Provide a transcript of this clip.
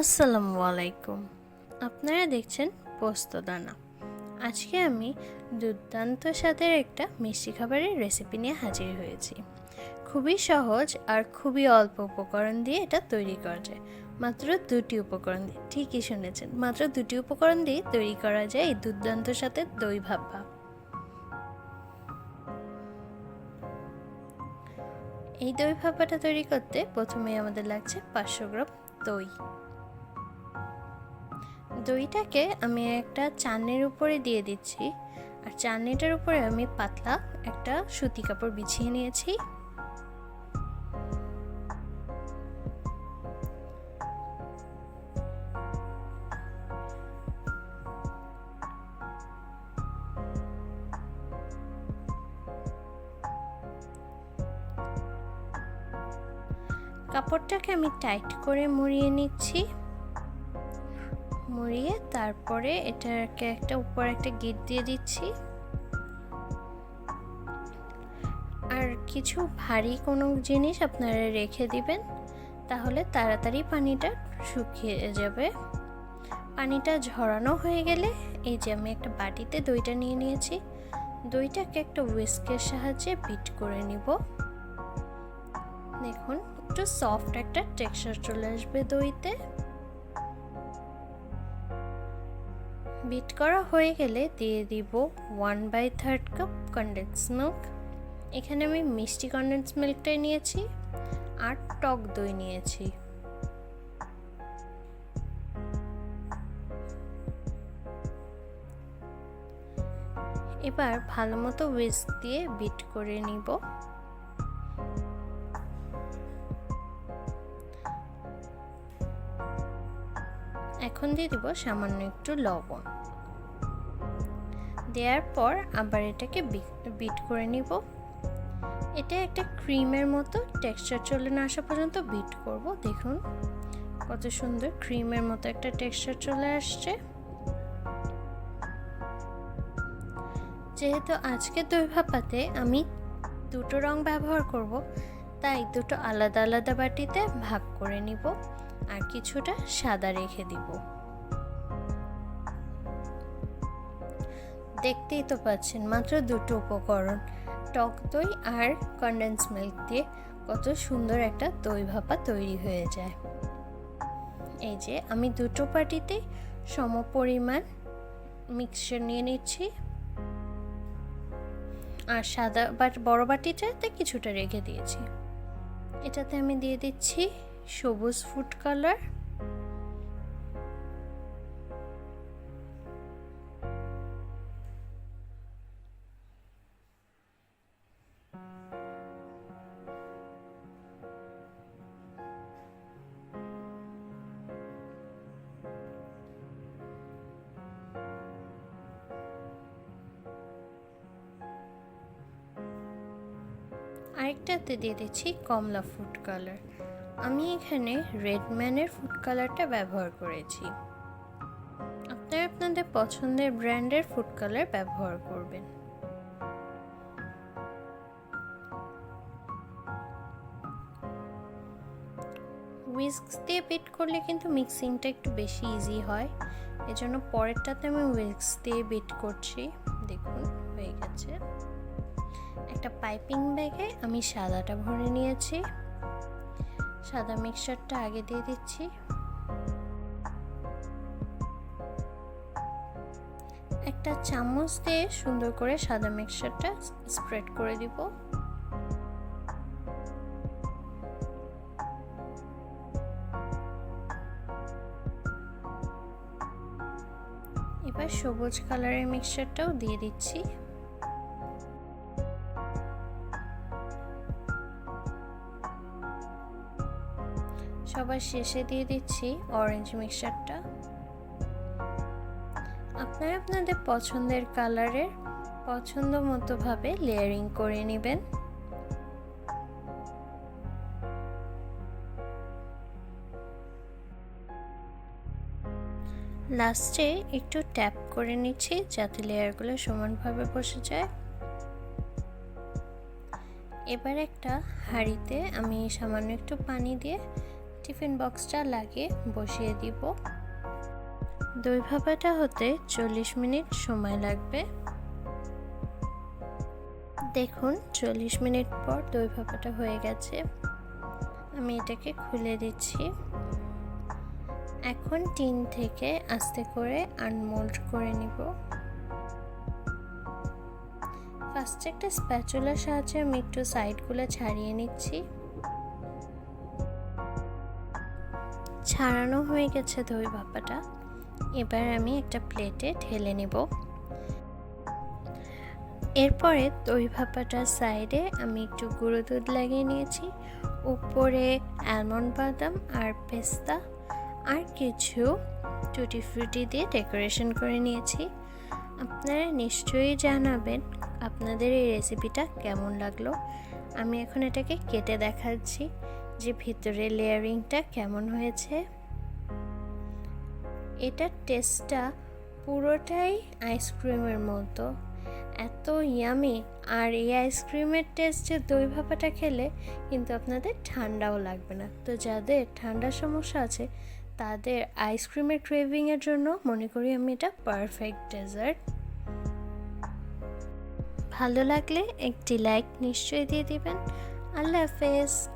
আসসালামু আলাইকুম। আপনারা দেখছেন পোস্তদানা আজকে আমি দুর্দান্ত স্বাদের একটা মিষ্টি খাবারের রেসিপি নিয়ে হাজির হয়েছি। খুবই সহজ আর খুবই অল্প উপকরণ দিয়ে এটা তৈরি করা যায়। মাত্র দুটি উপকরণ দিয়ে, ঠিকই শুনেছেন, মাত্র দুটি উপকরণ দিয়ে তৈরি করা যায় এই দুর্দান্ত সাথে দই ভাপা। এই দই ভাপাটা তৈরি করতে প্রথমে আমাদের লাগছে পাঁচশো গ্রাম দই। দইটাকে আমি একটা চান্নির উপরে দিয়ে দিচ্ছি। আর চান্নিটার উপরে আমি পাতলা একটা সুতি কাপড় বিছিয়ে নিয়েছি। কাপড়টাকে আমি টাইট করে মুড়িয়ে নিচ্ছি। মুড়িয়ে তারপরে এটাকে একটা উপর একটা গিট দিয়ে দিচ্ছি। আর কিছু ভারী কোনো জিনিস আপনারা রেখে দিবেন, তাহলে তাড়াতাড়ি পানিটা শুকিয়ে যাবে। পানিটা ঝরানো হয়ে গেলে এই যে আমি একটা বাটিতে দইটা নিয়ে নিয়েছি, দইটাকে একটা উইস্কের সাহায্যে বিট করে নিব। দেখুন, একটু সফট একটা টেক্সচার চলে আসবে দইতে। বিট করা হয়ে গেলে দিয়ে দিব one by third cup condense milk এখানে আমি মিষ্টি কন্ডেন্স মিল্কটাই নিয়েছি আর টক দই নিয়েছি। এবার ভালো মতো উইস্ক দিয়ে বিট করে নিব। এখন দিয়ে দিব সামান্য একটু লবণ। দেওয়ার পর আবার এটাকে বিট করে নিব। এটা একটা ক্রিমের মতো টেক্সচার চলে না আসা পর্যন্ত বিট করব। দেখুন কত সুন্দর ক্রিমের মতো একটা টেক্সচার চলে আসছে। যেহেতু আজকে দই ভাপাতে আমি দুটো রং ব্যবহার করব, তাই দুটো আলাদা আলাদা বাটিতে ভাগ করে নিব। আর কিছুটা সাদা রেখে দিব। দেখতেই তো পাচ্ছেন, মাত্র দুটো উপকরণ, টক দই আর কন্ডেন্স মিল্ক দিয়ে কত সুন্দর একটা দই ভাপা তৈরি হয়ে যায়। এই যে, আমি দুটো পাটিতে সম পরিমাণ মিক্সচার নিয়ে নিচ্ছি। আর সাদা বাট বড় বাটিটাতে কিছুটা রেখে দিয়েছি। এটাতে আমি দিয়ে দিচ্ছি সবুজ ফুড কালার। আরেকটাতে দিয়ে দিচ্ছি কমলা ফুড কালার। আমি এখানে রেডম্যানের ফুড কালারটা ব্যবহার করেছি। আপনারা আপনাদের পছন্দের ব্র্যান্ডের ফুড কালার ব্যবহার করবেন। উইস্ক দিয়ে বিট করলে কিন্তু মিক্সিংটা একটু বেশি ইজি হয়। এজন্য পরেরটাতে আমি উইস্ক দিয়ে বিট করছি। দেখুন, হয়ে গেছে। একটা পাইপিং ব্যাগে আমি সাদাটা ভরে নিয়েছি। সাদা মিক্সচারটা আগে দিয়ে দিচ্ছি। একটা চামচ দিয়ে সুন্দর করে সাদা মিক্সচারটা স্প্রেড করে দিব। এবার সবুজ কালারের মিক্সচারটাও দিয়ে দিচ্ছি। সবার শেষে দিয়ে দিচ্ছি অরেঞ্জ মিক্সারটা আপনারা আপনাদের পছন্দের কালারের পছন্দ মতোভাবে লেয়ারিং করে নেবেন। লাস্টে একটু ট্যাপ করে নিচ্ছি যাতে লেয়ারগুলো সমানভাবে বসে যায়। এবার একটা হাঁড়িতে আমি সামান্য একটু পানি দিয়ে টিফিন বক্সটা লাগিয়ে বসিয়ে দিব। দই ভাপাটা হতে চল্লিশ মিনিট সময় লাগবে। দেখুন, চল্লিশ মিনিট পর দই ভাপাটা হয়ে গেছে। আমি এটাকে খুলে দিচ্ছি। এখন টিন থেকে আস্তে করে আনমোল্ড করে নিব। ফার্স্টে একটা স্প্যাচুলার সাহায্যে আমি একটু সাইডগুলো ছাড়িয়ে নিচ্ছি। ছাড়ানো হয়ে গেছে দই ভাপাটা। এবার আমি একটা প্লেটে ঢেলে নেব। এরপরে দই ভাপাটার সাইডে আমি একটু গুঁড়ো দুধ লাগিয়ে নিয়েছি। উপরে অ্যালমন্ড বাদাম আর পেস্তা আর কিছু টুটি ফ্রুটি দিয়ে ডেকোরেশন করে নিয়েছি। আপনারা নিশ্চয়ই জানাবেন আপনাদের এই রেসিপিটা কেমন লাগল। আমি এখন এটাকে কেটে দেখাচ্ছি। যে ভিতরে লেয়ারিংটা কেমন হয়েছে? এটার টেস্টটা পুরোটাই আইসক্রিমের মতো। এত ইয়ামি আর এই আইসক্রিমের টেস্টে দই ভাপাটা খেলে কিন্তু আপনাদের ঠান্ডাও লাগবে না। তো যাদের ঠান্ডার সমস্যা আছে, তাদের আইসক্রিমের ক্রেভিংয়ের জন্য মনে করি আমি এটা পারফেক্ট ডেজার্ট ভালো লাগলে একটি লাইক নিশ্চয়ই দিয়ে দিবেন। আল্লাহ হাফেজ!